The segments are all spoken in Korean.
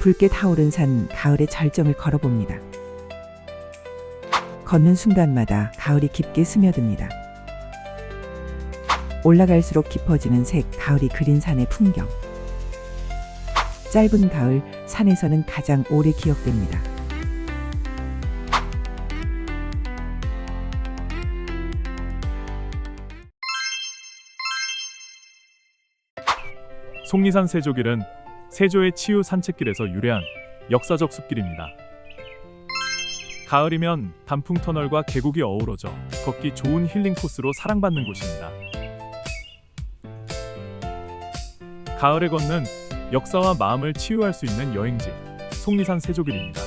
붉게 타오른 산 가을의 절정을 걸어봅니다. 걷는 순간마다 가을이 깊게 스며듭니다. 올라갈수록 깊어지는 색 가을이 그린 산의 풍경. 짧은 가을 산에서는 가장 오래 기억됩니다. 속리산 세조길은 세조의 치유 산책길에서 유래한 역사적 숲길입니다. 가을이면 단풍 터널과 계곡이 어우러져 걷기 좋은 힐링 코스로 사랑받는 곳입니다. 가을에 걷는 역사와 마음을 치유할 수 있는 여행지 속리산 세조길입니다.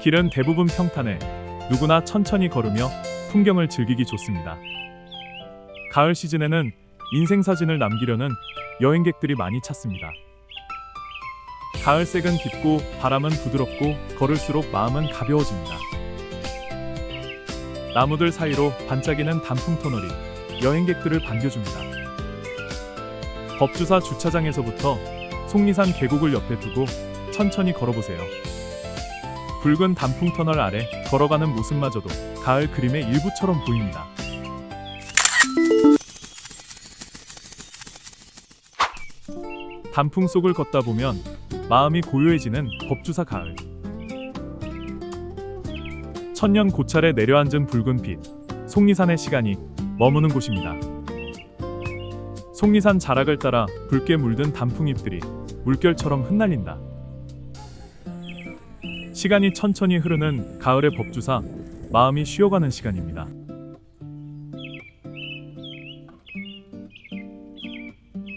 길은 대부분 평탄해 누구나 천천히 걸으며 풍경을 즐기기 좋습니다. 가을 시즌에는 인생 사진을 남기려는 여행객들이 많이 찾습니다. 가을색은 깊고 바람은 부드럽고 걸을수록 마음은 가벼워집니다. 나무들 사이로 반짝이는 단풍 터널이 여행객들을 반겨줍니다. 법주사 주차장에서부터 속리산 계곡을 옆에 두고 천천히 걸어보세요. 붉은 단풍 터널 아래 걸어가는 모습마저도 가을 그림의 일부처럼 보입니다. 단풍 속을 걷다 보면 마음이 고요해지는 법주사 가을. 천년 고찰에 내려앉은 붉은 빛, 속리산의 시간이 머무는 곳입니다. 속리산 자락을 따라 붉게 물든 단풍잎들이 물결처럼 흩날린다. 시간이 천천히 흐르는 가을의 법주사, 마음이 쉬어가는 시간입니다.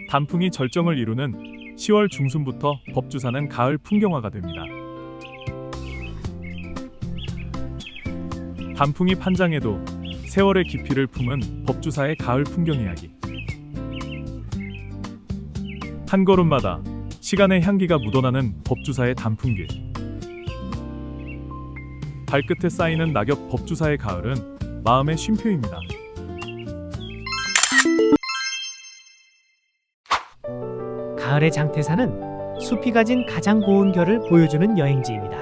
단풍이 절정을 이루는 10월 중순부터 법주사는 가을 풍경화가 됩니다. 단풍이 판장해도 세월의 깊이를 품은 법주사의 가을 풍경 이야기. 한 걸음마다 시간의 향기가 묻어나는 법주사의 단풍길. 발끝에 쌓이는 낙엽 법주사의 가을은 마음의 쉼표입니다. 가을의 장태산은 숲이 가진 가장 고운 결을 보여주는 여행지입니다.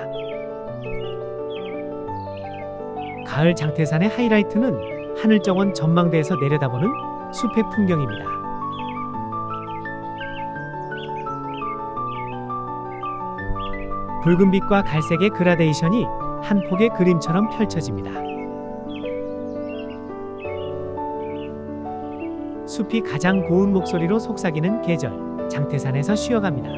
가을 장태산의 하이라이트는 하늘 정원 전망대에서 내려다보는 숲의 풍경입니다. 붉은 빛과 갈색의 그라데이션이 한 폭의 그림처럼 펼쳐집니다. 숲이 가장 고운 목소리로 속삭이는 계절. 장태산에서 쉬어갑니다.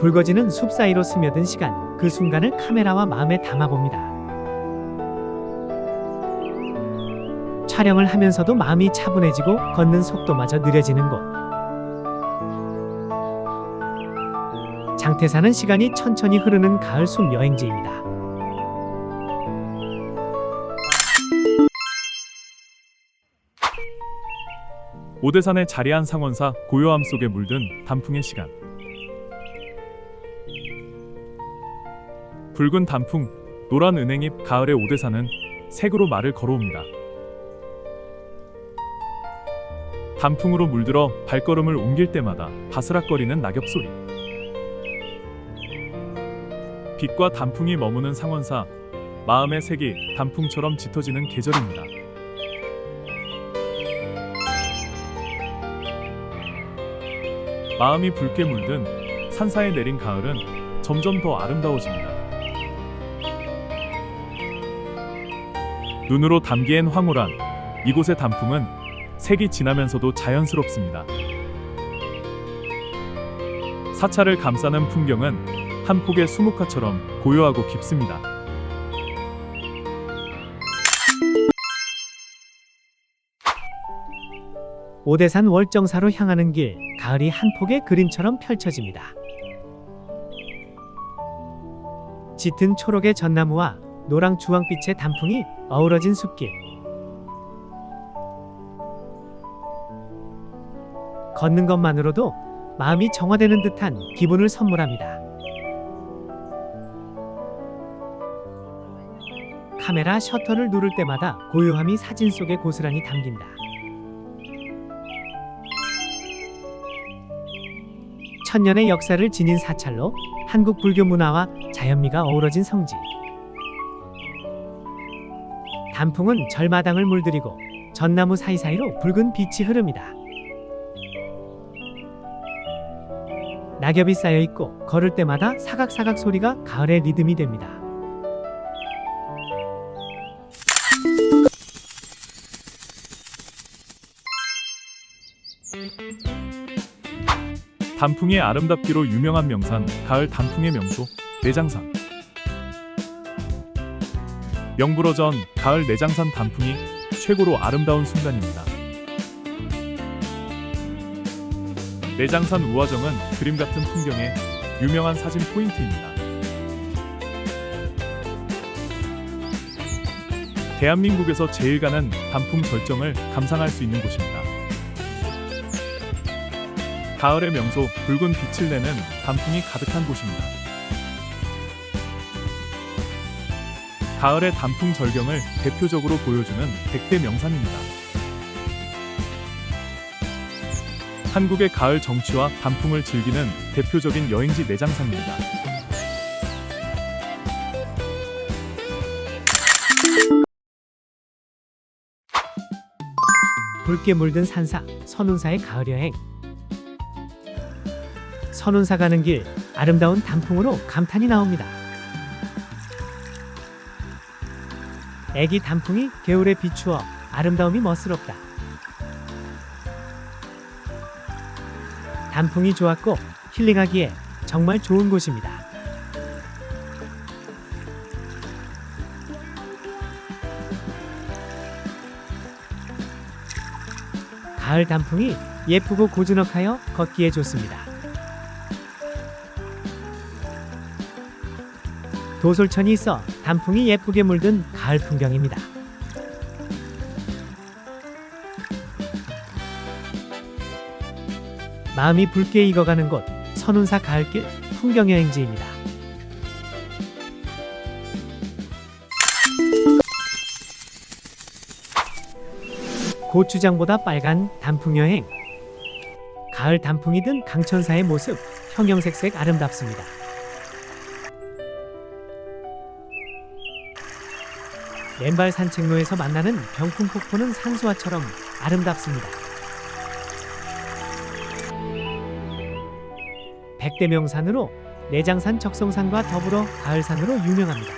붉어지는 숲 사이로 스며든 시간, 그 순간을 카메라와 마음에 담아봅니다. 촬영을 하면서도 마음이 차분해지고 걷는 속도마저 느려지는 곳. 장태산은 시간이 천천히 흐르는 가을 숲 여행지입니다. 오대산에 자리한 상원사 고요함 속에 물든 단풍의 시간. 붉은 단풍, 노란 은행잎 가을의 오대산은 색으로 말을 걸어옵니다. 단풍으로 물들어 발걸음을 옮길 때마다 바스락거리는 낙엽 소리. 빛과 단풍이 머무는 상원사, 마음의 색이 단풍처럼 짙어지는 계절입니다. 마음이 붉게 물든 산사에 내린 가을은 점점 더 아름다워집니다. 눈으로 담기엔 황홀한 이곳의 단풍은 색이 진하면서도 자연스럽습니다. 사찰을 감싸는 풍경은 한 폭의 수묵화처럼 고요하고 깊습니다. 오대산 월정사로 향하는 길, 가을이 한 폭의 그림처럼 펼쳐집니다. 짙은 초록의 전나무와 노랑 주황빛의 단풍이 어우러진 숲길. 걷는 것만으로도 마음이 정화되는 듯한 기분을 선물합니다. 카메라 셔터를 누를 때마다 고요함이 사진 속에 고스란히 담긴다. 천년의 역사를 지닌 사찰로 한국 불교 문화와 자연미가 어우러진 성지. 단풍은 절마당을 물들이고 전나무 사이사이로 붉은 빛이 흐릅니다. 낙엽이 쌓여 있고 걸을 때마다 사각사각 소리가 가을의 리듬이 됩니다. 단풍이 아름답기로 유명한 명산 가을 단풍의 명소 내장산 명불허전 가을 내장산 단풍이 최고로 아름다운 순간입니다. 내장산 우화정은 그림 같은 풍경의 유명한 사진 포인트입니다. 대한민국에서 제일 가는 단풍 절정을 감상할 수 있는 곳입니다. 가을의 명소 붉은 빛을 내는 단풍이 가득한 곳입니다. 가을의 단풍 절경을 대표적으로 보여주는 백대 명산입니다. 한국의 가을 정취와 단풍을 즐기는 대표적인 여행지 내장산입니다. 붉게 물든 산사 선운사의 가을 여행. 선운사 가는 길 아름다운 단풍으로 감탄이 나옵니다. 애기 단풍이 겨울에 비추어 아름다움이 멋스럽다. 단풍이 좋았고 힐링하기에 정말 좋은 곳입니다. 가을 단풍이 예쁘고 고즈넉하여 걷기에 좋습니다. 도솔천이 있어 단풍이 예쁘게 물든 가을 풍경입니다. 마음이 붉게 익어가는 곳 선운사 가을길 풍경 여행지입니다. 고추장보다 빨간 단풍 여행. 가을 단풍이 든 강천사의 모습 형형색색 아름답습니다. 맨발 산책로에서 만나는 병풍 폭포는 산수화처럼 아름답습니다. 백대명산으로 내장산 적성산과 더불어 가을산으로 유명합니다.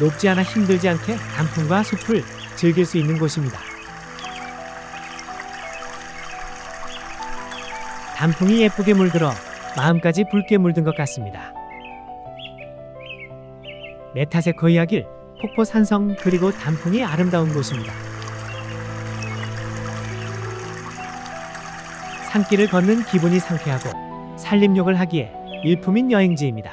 높지 않아 힘들지 않게 단풍과 숲을 즐길 수 있는 곳입니다. 단풍이 예쁘게 물들어 마음까지 붉게 물든 것 같습니다. 메타세코 이야길, 폭포 산성 그리고 단풍이 아름다운 곳입니다. 산길을 걷는 기분이 상쾌하고 산림욕을 하기에 일품인 여행지입니다.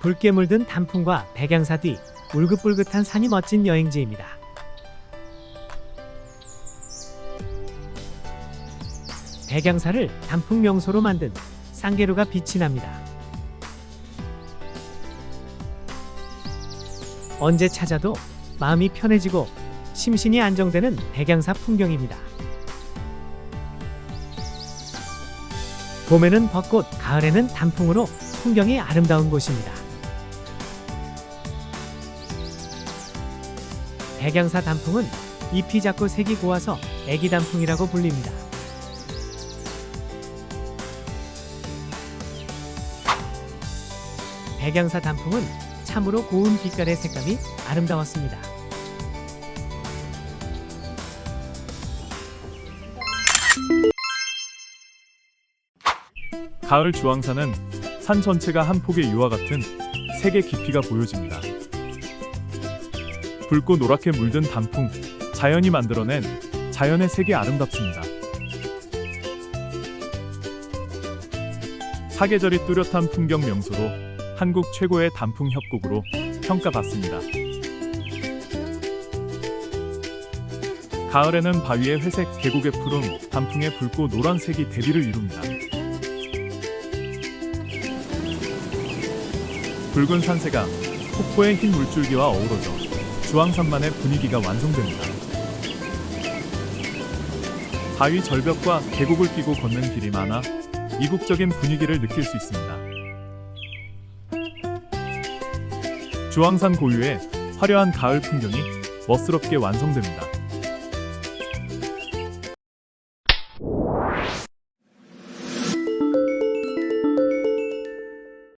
붉게 물든 단풍과 백양사 뒤 울긋불긋한 산이 멋진 여행지입니다. 백양사를 단풍 명소로 만든 쌍계루가 빛이 납니다. 언제 찾아도 마음이 편해지고 심신이 안정되는 백양사 풍경입니다. 봄에는 벚꽃, 가을에는 단풍으로 풍경이 아름다운 곳입니다. 백양사 단풍은 잎이 작고 색이 고와서 애기 단풍이라고 불립니다. 백양사 단풍은 참으로 고운 빛깔의 색감이 아름다웠습니다. 가을 주황산은 산 전체가 한 폭의 유화 같은 색의 깊이가 보여집니다. 붉고 노랗게 물든 단풍, 자연이 만들어낸 자연의 색이 아름답습니다. 사계절이 뚜렷한 풍경 명소로 한국 최고의 단풍 협곡으로 평가받습니다. 가을에는 바위의 회색, 계곡의 푸른, 단풍의 붉고 노란색이 대비를 이룹니다. 붉은 산세가 폭포의 흰 물줄기와 어우러져 주황산만의 분위기가 완성됩니다. 바위 절벽과 계곡을 끼고 걷는 길이 많아 이국적인 분위기를 느낄 수 있습니다. 주황산 고유의 화려한 가을 풍경이 멋스럽게 완성됩니다.